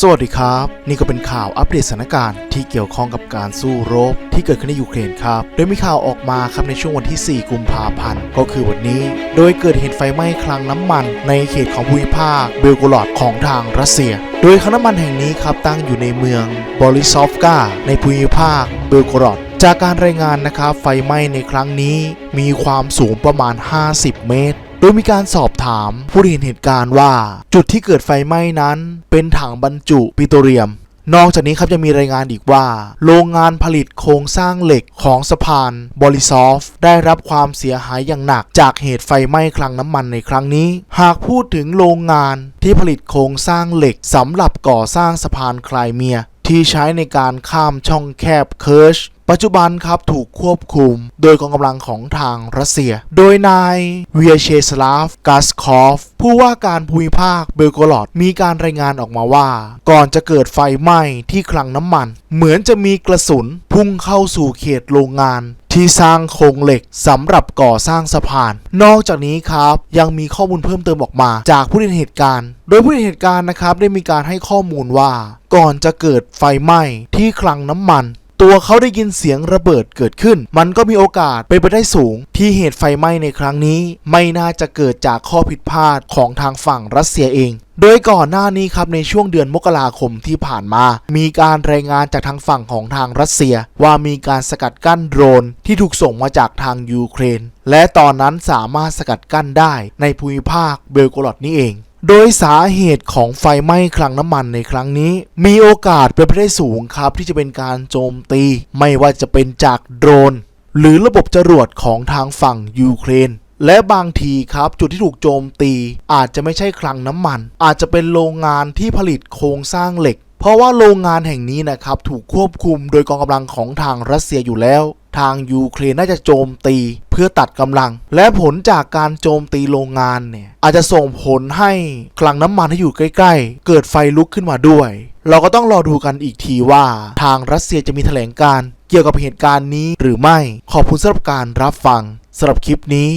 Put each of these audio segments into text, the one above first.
สวัสดีครับ นี่ก็เป็นข่าวอัปเดตสถานการณ์ที่เกี่ยวข้องกับการสู้รบที่เกิดขึ้นในยูเครนครับ โดยมีข่าวออกมาครับในช่วงวันที่ 4 กุมภาพันธ์ก็คือวันนี้ โดยเกิดเหตุไฟไหม้คลังน้ำมัน ในเขตของภูมิภาคเบลโกรอดของทางรัสเซีย โดยคลังน้ำมันแห่งนี้ครับตั้งอยู่ในเมืองบอริซอฟกาในภูมิภาคเบลโกรอดจากการรายงานนะครับไฟไหม้ในครั้งนี้มีความสูงประมาณ 50 เมตร โดยมีการสอบถามผู้เห็นเหตุการณ์ว่า จุดที่เกิดไฟไหม้นั้น เป็นถังบรรจุปิโตรเลียม นอกจากนี้ครับจะมีรายงานอีกว่า โรงงานผลิตโครงสร้างเหล็กของสะพานบริซอฟได้รับความเสียหายอย่างหนัก จากเหตุไฟไหม้คลังน้ำมันในครั้งนี้ หากพูดถึงโรงงานที่ผลิตโครงสร้างเหล็กสำหรับก่อสร้างสะพานคลายเมียที่ใช้ในการข้ามช่องแคบเคิร์ช ปัจจุบันครับถูกควบคุมโดยกองกำลังของทางรัสเซีย โดยนายเวียเชสลาฟกาสคอฟ ผู้ว่าการภูมิภาคเบลโกรอดมีการรายงานออกมาว่า ก่อนจะเกิดไฟไหม้ที่คลังน้ำมัน เหมือนจะมีกระสุนพุ่งเข้าสู่เขตโรงงานที่สร้างโครงเหล็กสำหรับก่อสร้างสะพาน นอกจากนี้ครับ ยังมีข้อมูลเพิ่มเติมออกมา จากผู้เห็นเหตุการณ์ โดยผู้เห็นเหตุการณ์นะครับได้มีการให้ข้อมูลว่า ก่อนจะเกิดไฟไหม้ที่คลังน้ำมัน ตัวเขาได้ยินเสียงระเบิดเกิดขึ้น มันก็มีโอกาสเป็นไปได้สูง ที่เหตุไฟไหม้ในครั้งนี้ ไม่น่าจะเกิดจากข้อผิดพลาดของทางฝั่งรัสเซียเองโดยก่อนหน้านี้ครับในช่วงเดือนมกราคมที่ผ่านมา มีการรายงานจากทางฝั่งของทางรัสเซีย ว่ามีการสกัดกั้นโดรนที่ถูกส่งมาจากทางยูเครน และตอนนั้นสามารถสกัดกั้นได้ในภูมิภาคเบลโกรอดนี่เอง โดยสาเหตุของไฟไหม้คลังน้ำมันในครั้งนี้ มีโอกาสเป็นไปได้สูงครับที่จะเป็นการโจมตี ไม่ว่าจะเป็นจากโดรน หรือระบบจรวดของทางฝั่งยูเครนและบางทีครับจุดที่ถูกโจมตี อาจจะไม่ใช่คลังน้ำมัน อาจจะเป็นโรงงานที่ผลิตโครงสร้างเหล็ก เพราะว่าโรงงานแห่งนี้นะครับถูกควบคุมโดยกองกำลังของทางรัสเซียอยู่แล้ว ทางยูเครนน่าจะโจมตีเพื่อตัดกำลัง และผลจากการโจมตีโรงงานเนี่ยอาจจะส่งผลให้คลังน้ำมันที่อยู่ใกล้ ๆ เกิดไฟลุกขึ้นมาด้วย เราก็ต้องรอดูกันอีกทีว่า ทางรัสเซียจะมีแถลงการเกี่ยวกับเหตุการณ์นี้หรือไม่ขอบคุณสำหรับการรับฟังสำหรับคลิปนี้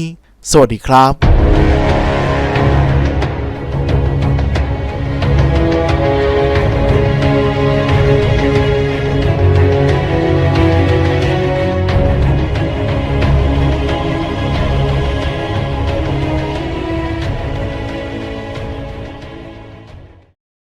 สวัสดีครับ